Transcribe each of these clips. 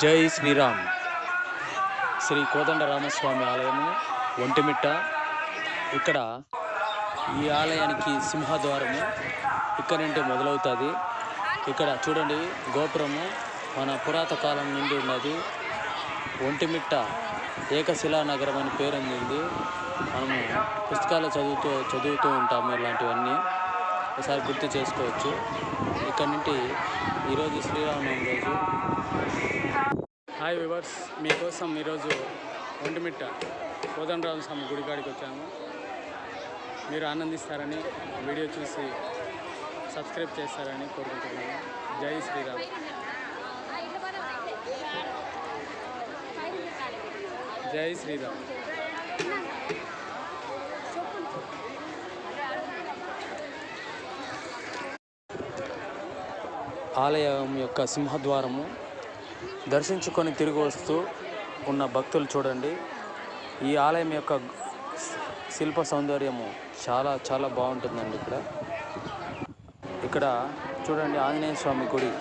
జై శ్రీరామ్. శ్రీ కోదండ రామస్వామి ఆలయము ఒంటిమిట్ట. ఇక్కడ ఈ ఆలయానికి సింహద్వారము ఇక్కడ నుండి మొదలవుతుంది. ఇక్కడ చూడండి గోపురము మన పురాత కాలం నుండి ఉన్నది. ఒంటిమిట్ట ఏకశిలా నగరం అని పేరు అందింది. మనము పుస్తకాలు చదువుతూ చదువుతూ ఉంటాము ఇలాంటివన్నీ. ఒకసారి గుర్తు చేసుకోవచ్చు. ఇక్కడ నుండి ఈరోజు శ్రీరామనవమి రోజు. హాయ్ వివర్స్ మీకోసం ఈరోజు ఒంటిమిట్ట కోదండరామ స్వామి గుడి వచ్చాము. మీరు ఆనందిస్తారని వీడియో చూసి సబ్స్క్రైబ్ చేస్తారని కోరుకుంటున్నాను జై శ్రీరామ్. జై శ్రీరామ్. ఆలయం యొక్క సింహద్వారము దర్శించుకొని తిరిగి వస్తూ ఉన్న భక్తులు చూడండి. ఈ ఆలయం యొక్క శిల్ప సౌందర్యము చాలా చాలా బాగుంటుందండి ఇక్కడ. ఇక్కడ చూడండి ఆంజనేయ స్వామి గుడి.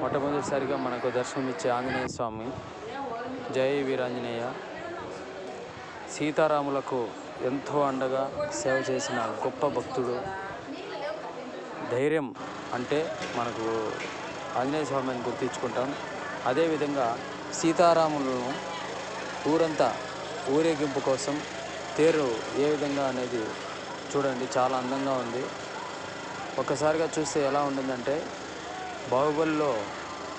మొట్టమొదటిసారిగా మనకు దర్శనమిచ్చే ఆంజనేయ స్వామి. జై వీరాంజనేయ. సీతారాములకు ఎంతో అండగా సేవ చేసిన గొప్ప భక్తుడు. ధైర్యం అంటే మనకు ఆంజనేయ స్వామిని గుర్తించుకుంటాం. అదేవిధంగా సీతారాములను ఊరంతా ఊరేగింపు కోసం తేరు ఏ విధంగా అనేది చూడండి చాలా అందంగా ఉంది. ఒక్కసారిగా చూస్తే ఎలా ఉంటుందంటే బాహుబలిలో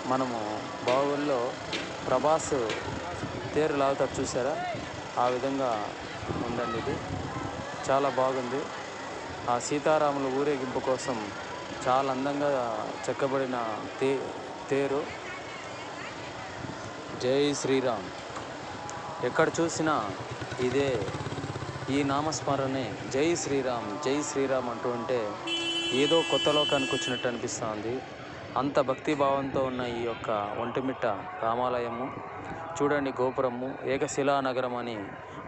మనము బాహుబలిలో ప్రభాస్ తేరు లాగుతారు చూసారా? ఆ విధంగా ఉందండి ఇది. చాలా బాగుంది. ఆ సీతారాముల ఊరేగింపు కోసం చాలా అందంగా చెక్కబడిన తే తేరు. జై శ్రీరామ్. ఎక్కడ చూసినా ఇదే ఈ నామస్మరణే జై శ్రీరామ్ జై శ్రీరామ్ అంటూ ఉంటే ఏదో కొత్త లోకానికి వచ్చినట్టు అనిపిస్తుంది. అంత భక్తిభావంతో ఉన్న ఈ యొక్క ఒంటిమిట్ట రామాలయము చూడండి గోపురము ఏకశిలా నగరం అని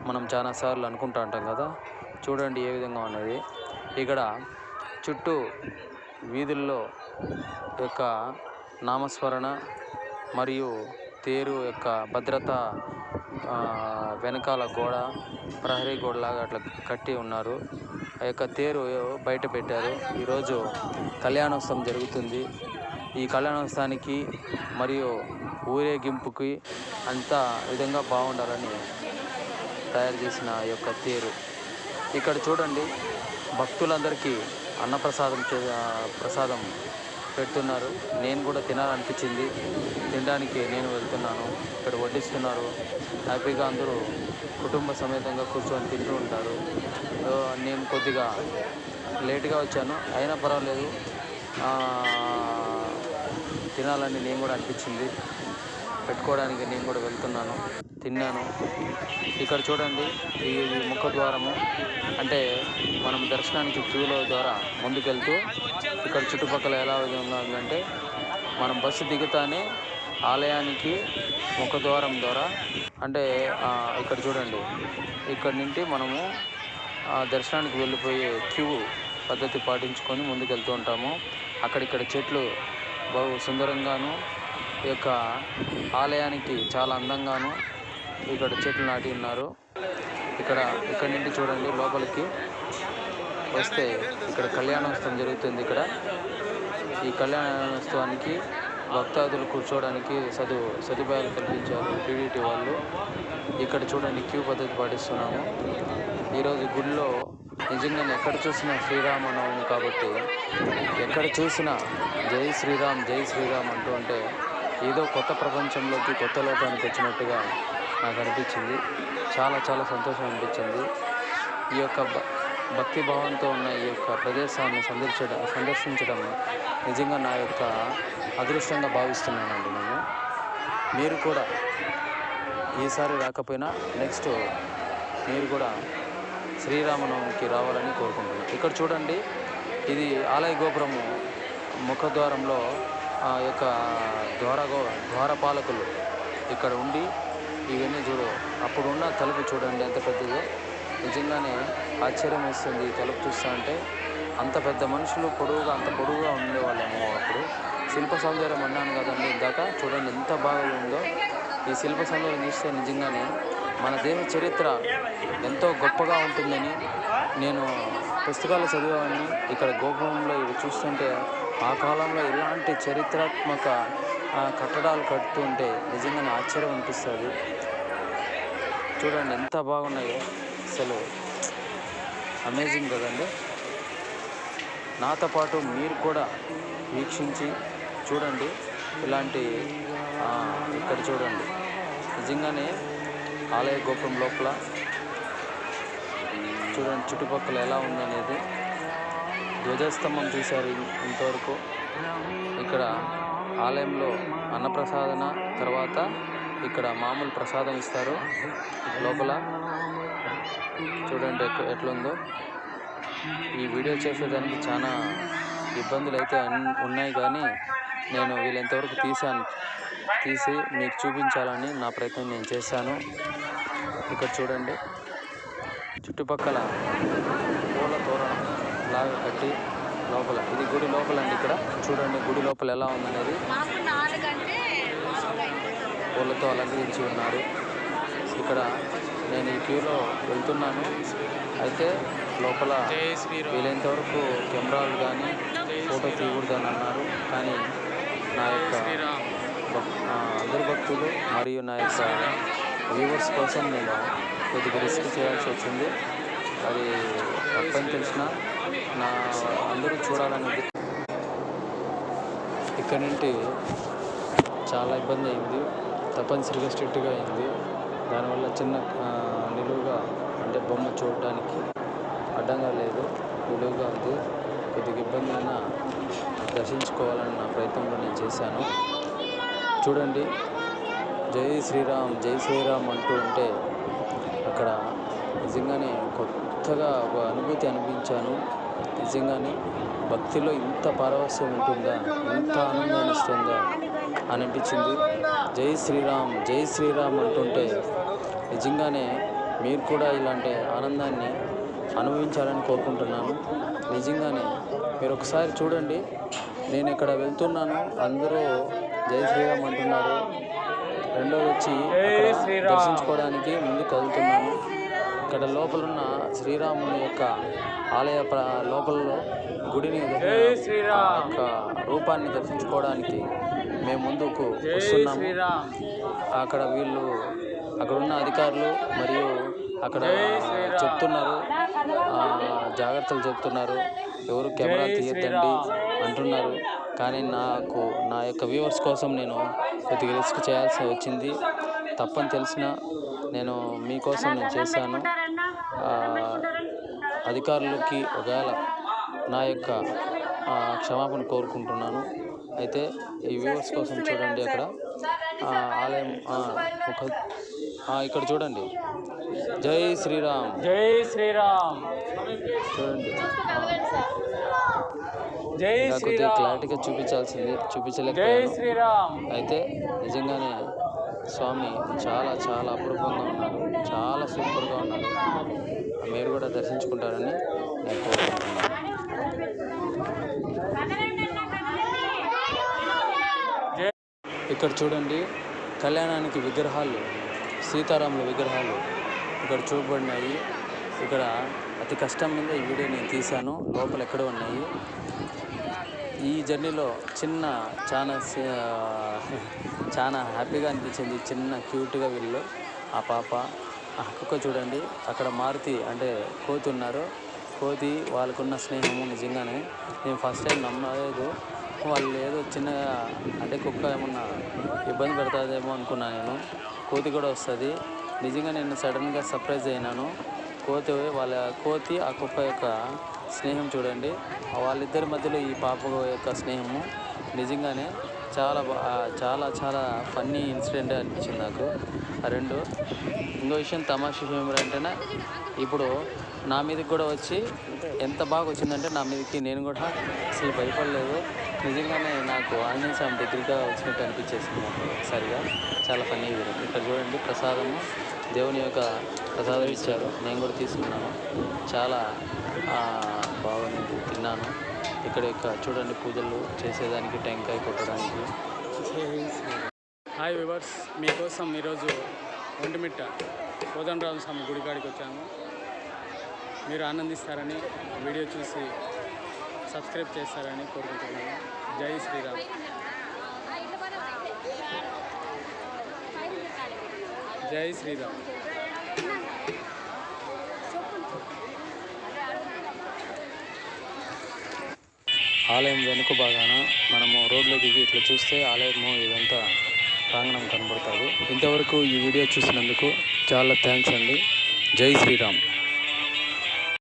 మనం చాలాసార్లు అనుకుంటా ఉంటాం కదా. చూడండి ఏ విధంగా ఉన్నది. ఇక్కడ చుట్టూ వీధుల్లో యొక్క నామస్మరణ మరియు తేరు యొక్క భద్రత వెనకాల గోడ ప్రహరీ గోడలాగా అట్లా కట్టి ఉన్నారు. ఆ యొక్క తేరు బయట పెట్టారు. ఈరోజు కళ్యాణోత్సవం జరుగుతుంది. ఈ కళ్యాణోత్సవానికి మరియు ఊరేగింపుకి అంతా విధంగా బాగుండాలని తయారు చేసిన యొక్క తేరు. ఇక్కడ చూడండి భక్తులందరికీ అన్నప్రసాదం చే ప్రసాదం పెడుతున్నారు. నేను కూడా తినాలనిపించింది. తినడానికి నేను వెళ్తున్నాను. ఇక్కడ వడ్డిస్తున్నారు. హ్యాపీగా అందరూ కుటుంబ సమేతంగా కూర్చొని తింటూ ఉంటారు. నేను కొద్దిగా లేట్గా వచ్చాను. అయినా పర్వాలేదు. తినాలని నేను కూడా అనిపించింది. పెట్టుకోవడానికి నేను కూడా వెళ్తున్నాను తిన్నాను. ఇక్కడ చూడండి ఈ ముఖ ద్వారము అంటే మనం దర్శనానికి క్యూలో ద్వారా ముందుకెళ్తూ ఇక్కడ చుట్టుపక్కల ఎలా విధంగా ఉందంటే మనం బస్సు దిగుతానే ఆలయానికి ముఖద్వారం ద్వారా అంటే ఇక్కడ చూడండి. ఇక్కడ నుండి మనము ఆ దర్శనానికి వెళ్ళిపోయే క్యూ పద్ధతి పాటించుకొని ముందుకెళ్తూ ఉంటాము. అక్కడిక్కడ చెట్లు బహు సుందరంగాను ఈ యొక్క ఆలయానికి చాలా అందంగాను ఇక్కడ చెట్లు నాటి ఉన్నారు. ఇక్కడ ఇక్కడ నుండి చూడండి లోపలికి వస్తే ఇక్కడ కళ్యాణోత్సవం జరుగుతుంది ఇక్కడ. ఈ కళ్యాణోత్సవానికి భక్తాదులు కూర్చోవడానికి సదు సదుపాయాలు కల్పించారు టీడీటీ వాళ్ళు. ఇక్కడ చూడండి క్యూ పద్ధతి పాటిస్తున్నాము. ఈరోజు గుడిలో నిజంగా ఎక్కడ చూసినా శ్రీరామనవమి కాబట్టి ఎక్కడ చూసినా జై శ్రీరామ్ జై శ్రీరామ్ అంటూ ఉంటే ఏదో కొత్త ప్రపంచంలోకి కొత్త లోకానికి వచ్చినట్టుగా నాకు అనిపించింది. చాలా చాలా సంతోషం అనిపించింది. ఈ యొక్క భ- భక్తి భావంతో ఉన్న ఈ యొక్క ప్రదేశాన్ని సందర్శించడం సందర్శించడం నిజంగా నా యొక్క అదృష్టంగా భావిస్తున్నానండి నేను. మీరు కూడా ఈసారి రాకపోయినా నెక్స్ట్ మీరు కూడా శ్రీరామనవమికి రావాలని కోరుకుంటున్నాను. ఇక్కడ చూడండి ఇది ఆలయ గోపురము ముఖద్వారంలో యొక్క ద్వార గో ద్వారపాలకులు ఇక్కడ ఉండి ఇవన్నీ చూడు. అప్పుడున్న తలుపు చూడండి ఎంత పెద్దదో. నిజంగానే ఆశ్చర్యం వేస్తుంది ఈ తలుపు చూస్తా అంటే. అంత పెద్ద మనుషులు పొడవుగా అంత పొడవుగా ఉండేవాళ్ళేమో అప్పుడు. శిల్ప సౌందర్యం అన్నాను కదండి ఇందాక. చూడండి ఎంత బాగా ఉందో. ఈ శిల్ప సౌందర్యం చూస్తే నిజంగానే మన దేశ చరిత్ర ఎంతో గొప్పగా ఉంటుందని నేను పుస్తకాలు చదివాన్ని ఇక్కడ గోపురంలో ఇవి చూస్తుంటే ఆ కాలంలో ఇలాంటి చరిత్రాత్మక కట్టడాలు కడుతుంటే నిజంగానే ఆశ్చర్యం అనిపిస్తుంది. చూడండి ఎంత బాగున్నాయో. అసలు అమేజింగ్ కదండి. నాతో పాటు మీరు కూడా వీక్షించి చూడండి. ఇలాంటి ఇక్కడ చూడండి. నిజంగానే ఆలయ గోపురం లోపల చూడండి చుట్టుపక్కల ఎలా ఉందనేది. ధ్వజస్తంభం తీశారు ఇంతవరకు. ఇక్కడ ఆలయంలో అన్నప్రసాదన తర్వాత ఇక్కడ మామూలు ప్రసాదం ఇస్తారు లోపల. చూడండి ఎట్లుందో. ఈ వీడియో చేసేదానికి చాలా ఇబ్బందులు అయితే ఉన్నాయి కానీ నేను వీళ్ళెంతవరకు తీశాను తీసి మీకు చూపించాలని నా ప్రయత్నం నేను చేశాను. ఇక్కడ చూడండి. చుట్టుపక్కల పూల తోరణం. లాగా కట్టి లోపల. ఇది గుడి లోపల అండి ఇక్కడ. చూడండి గుడి లోపల ఎలా ఉందనేది. పూలతో అలంకరించి ఉన్నారు. ఇక్కడ నేను ఈ క్యూలో వెళ్తున్నాను. అయితే లోపల వీలైనంత వరకు కెమెరాలు కానీ ఫోటో తీయకూడదని అన్నారు. కానీ నా యొక్క అందరు భక్తులు మరియు నా యొక్క వ్యూవర్స్ కోసం నేను కొద్దిగా రిస్క్ చేయాల్సి వచ్చింది. అది తప్పని తెలిసిన నా అందరూ చూడాలని ఇక్కడ నుండి చాలా ఇబ్బంది అయింది. తప్పనిసరిగా స్ట్రిక్ట్గా అయింది. దానివల్ల చిన్న నిలువుగా అంటే బొమ్మ చూడడానికి అడ్డంగా లేదు. నిలువుగా ఉంది. కొద్దిగా ఇబ్బంది అయినా దర్శించుకోవాలని నా ప్రయత్నంలో నేను చేశాను. చూడండి. జై శ్రీరామ్ జై శ్రీరామ్ అంటూ ఉంటే అక్కడ నిజంగానే కొత్తగా ఒక అనుభూతి అనిపించాను. నిజంగానే భక్తిలో ఇంత పారవస్యం ఉంటుందా? ఇంత ఆనందాన్ని ఇస్తుందా అని అనిపించింది. జై శ్రీరామ్ జై శ్రీరామ్ అంటుంటే నిజంగానే మీరు కూడా ఇలాంటి ఆనందాన్ని అనుభవించాలని కోరుకుంటున్నాను. నిజంగానే మీరు ఒకసారి చూడండి. నేను ఇక్కడ వెళ్తున్నాను. అందరూ జై శ్రీరామ్ అంటున్నారు. రెండోది వచ్చి దర్శించుకోవడానికి ముందుకు కదులుతున్నాను ఇక్కడ లోపల ఉన్న శ్రీరాముని యొక్క ఆలయ లోపలలో గుడిని యొక్క రూపాన్ని దర్శించుకోవడానికి మేము ముందుకు వస్తున్నాము. అక్కడ వీళ్ళు అక్కడ ఉన్న అధికారులు మరియు అక్కడ చెప్తున్నారు. జాగ్రత్తలు చెప్తున్నారు. ఎవరు కెమెరా తీయద్దండి అంటున్నారు. కానీ నాకు నా యొక్క వ్యూవర్స్ కోసం నేను కొద్దిగా రిస్క్ చేయాల్సి వచ్చింది. తప్పని తెలిసిన నేను మీకోసం నేను చేశాను. అధికారులకి ఒకవేళ నా యొక్క క్షమాపణ కోరుకుంటున్నాను. అయితే ఈ వ్యూవర్స్ కోసం చూడండి అక్కడ. ఆలయం ఒక ఇక్కడ చూడండి. జై శ్రీరామ్. జై శ్రీరామ్. చూడండి. జై శ్రీరామ్. క్లారిటీగా చూపించాల్సింది జై చూపించలేకపోయాను శ్రీరామ్. అయితే నిజంగానే స్వామి చాలా చాలా అపూర్వంగా ఉన్నారు. చాలా సూపర్గా ఉన్నారు. మీరు కూడా దర్శించుకుంటారని నేను కోరుకుంటున్నాను. ఇక్కడ చూడండి కళ్యాణానికి విగ్రహాలు సీతారాముల విగ్రహాలు ఇక్కడ చూపబడినాయి. ఇక్కడ అతి కష్టం మీద ఈ వీడియో నేను తీశాను. లోపల ఎక్కడ ఉన్నాయి. ఈ జర్నీలో చిన్న చాలా చాలా హ్యాపీగా అనిపించింది. చిన్న క్యూట్గా వీళ్ళు. ఆ పాప ఆ కుక్క చూడండి. అక్కడ మారుతి అంటే కోతి ఉన్నారు. కోతి వాళ్ళకున్న స్నేహము నిజంగానే. నేను ఫస్ట్ టైం నమ్మలేదు. వాళ్ళు ఏదో చిన్నగా అంటే కుక్క ఏమన్నా ఇబ్బంది పెడతాదేమో అనుకున్నాను నేను. కోతి కూడా వస్తుంది. నిజంగా నేను సడన్గా సర్ప్రైజ్ అయినాను. కోతి వాళ్ళ కోతి ఆ కుక్క యొక్క స్నేహం చూడండి. వాళ్ళిద్దరి మధ్యలో ఈ పాప యొక్క స్నేహము నిజంగానే చాలా చాలా చాలా ఫన్నీ ఇన్సిడెంట్ అనిపించింది నాకు. ఆ రెండు. ఇంకో విషయం తమాషా ఏమిటంటేనే ఇప్పుడు నా మీదకి కూడా వచ్చి ఎంత బాగా వచ్చిందంటే నా మీదకి నేను కూడా అసలు భయపడలేదు. నిజంగానే నాకు ఆంజనేయ స్వామి దగ్గరగా వచ్చినట్టు అనిపించేసింది నాకు సరిగా. చాలా ఫన్నీ ఇక్కడ చూడండి ప్రసాదము. దేవుని యొక్క ప్రసాదం ఇచ్చారు. నేను కూడా తీసుకున్నాను. చాలా బాగుంది తిన్నాను. ఇక్కడ యొక్క చూడండి పూజలు చేసేదానికి టెంకాయ కొట్టడానికి. హాయ్ వివర్స్ మీకోసం ఈరోజు ఒంటిమిట్ట కోదండరామ స్వామి గుడి కాడికి వచ్చాము. మీరు ఆనందిస్తారని వీడియో చూసి సబ్స్క్రైబ్ చేస్తారని కోరుకుంటున్నాను జై శ్రీరామ్. జై శ్రీరామ్. ఆలయం వెనుక భాగాన మనము రోడ్లో దిగి ఇట్లా చూస్తే ఆలయము ఇదంతా ప్రాంగణం కనబడుతుంది. ఇంతవరకు ఈ వీడియో చూసినందుకు చాలా థ్యాంక్స్ అండి. జై శ్రీరామ్.